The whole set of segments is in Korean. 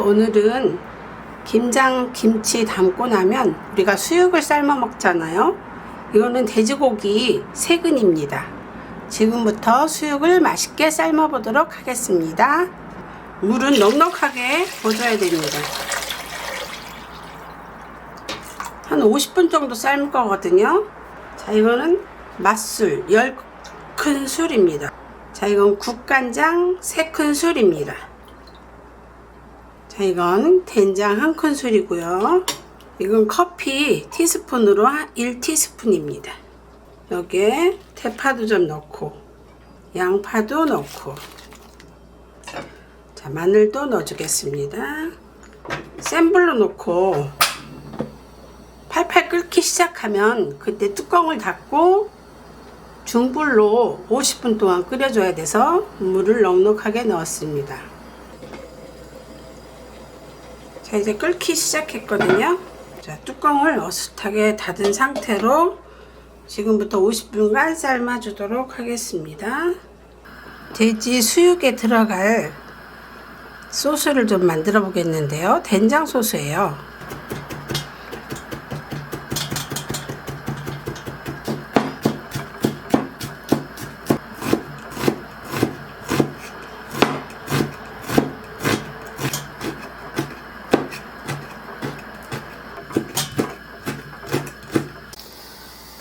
오늘은 김장 김치 담고 나면 우리가 수육을 삶아 먹잖아요. 이거는 돼지고기 세근입니다. 지금부터 수육을 맛있게 삶아 보도록 하겠습니다. 물은 넉넉하게 부어줘야 됩니다. 한 50분 정도 삶을 거거든요. 자, 이거는 맛술 10큰 술입니다. 자, 이건 국간장 3큰 술입니다. 자, 이건 된장 1큰술이고요. 이건 커피 티스푼으로 1티스푼입니다. 여기에 대파도 좀 넣고 양파도 넣고 자, 마늘도 넣어주겠습니다. 센 불로 넣고 팔팔 끓기 시작하면 그때 뚜껑을 닫고 중불로 50분 동안 끓여줘야 돼서 물을 넉넉하게 넣었습니다. 자 이제 끓기 시작했거든요. 자 뚜껑을 어슷하게 닫은 상태로 지금부터 50분간 삶아 주도록 하겠습니다. 돼지 수육에 들어갈 소스를 좀 만들어 보겠는데요. 된장 소스예요.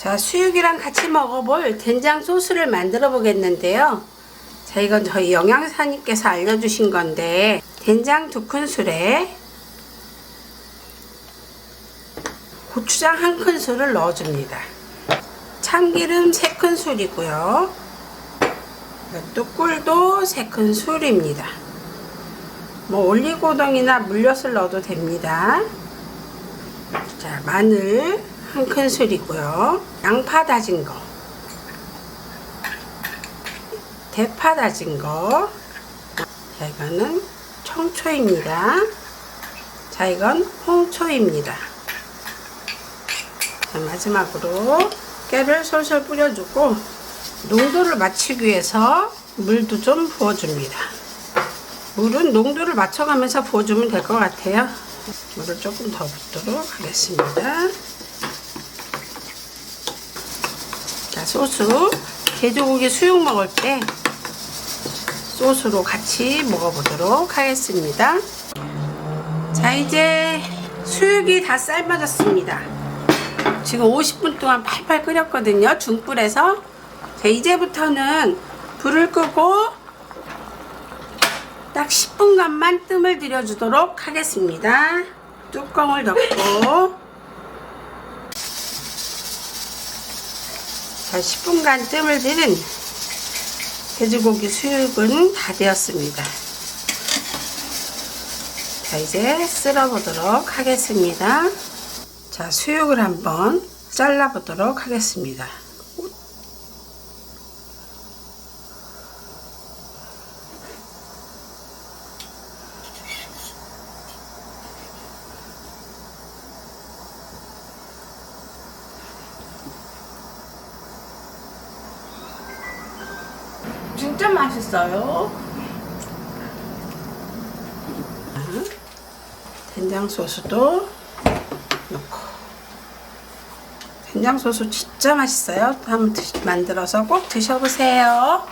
자, 수육이랑 같이 먹어볼 된장 소스를 만들어 보겠는데요. 자, 이건 저희 영양사님께서 알려주신 건데, 된장 두 큰술에 고추장 한 큰술을 넣어줍니다. 참기름 세 큰술이고요. 또 꿀도 세 큰술입니다. 뭐 올리고당이나 물엿을 넣어도 됩니다. 자, 마늘 한 큰술이고요. 양파 다진 거. 대파 다진 거. 자, 이거는 청초입니다. 자, 이건 홍초입니다. 자, 마지막으로 깨를 솔솔 뿌려주고 농도를 맞추기 위해서 물도 좀 부어줍니다. 물은 농도를 맞춰가면서 부어주면 될 것 같아요. 물을 조금 더 붓도록 하겠습니다. 자, 소스. 돼지고기 수육 먹을 때 소스로 같이 먹어보도록 하겠습니다. 자, 이제 수육이 다 삶아졌습니다. 지금 50분 동안 팔팔 끓였거든요. 중불에서. 자, 이제부터는 불을 끄고 딱 10분간만 뜸을 들여주도록 하겠습니다. 뚜껑을 덮고 자, 10분간 뜸을 들인 돼지고기 수육은 다 되었습니다. 자, 이제 쓸어보도록 하겠습니다. 자, 수육을 한번 잘라보도록 하겠습니다. 진짜 맛있어요. 된장 소스도 넣고 된장 소스 진짜 맛있어요. 한번 드시- 만들어서 꼭 드셔보세요.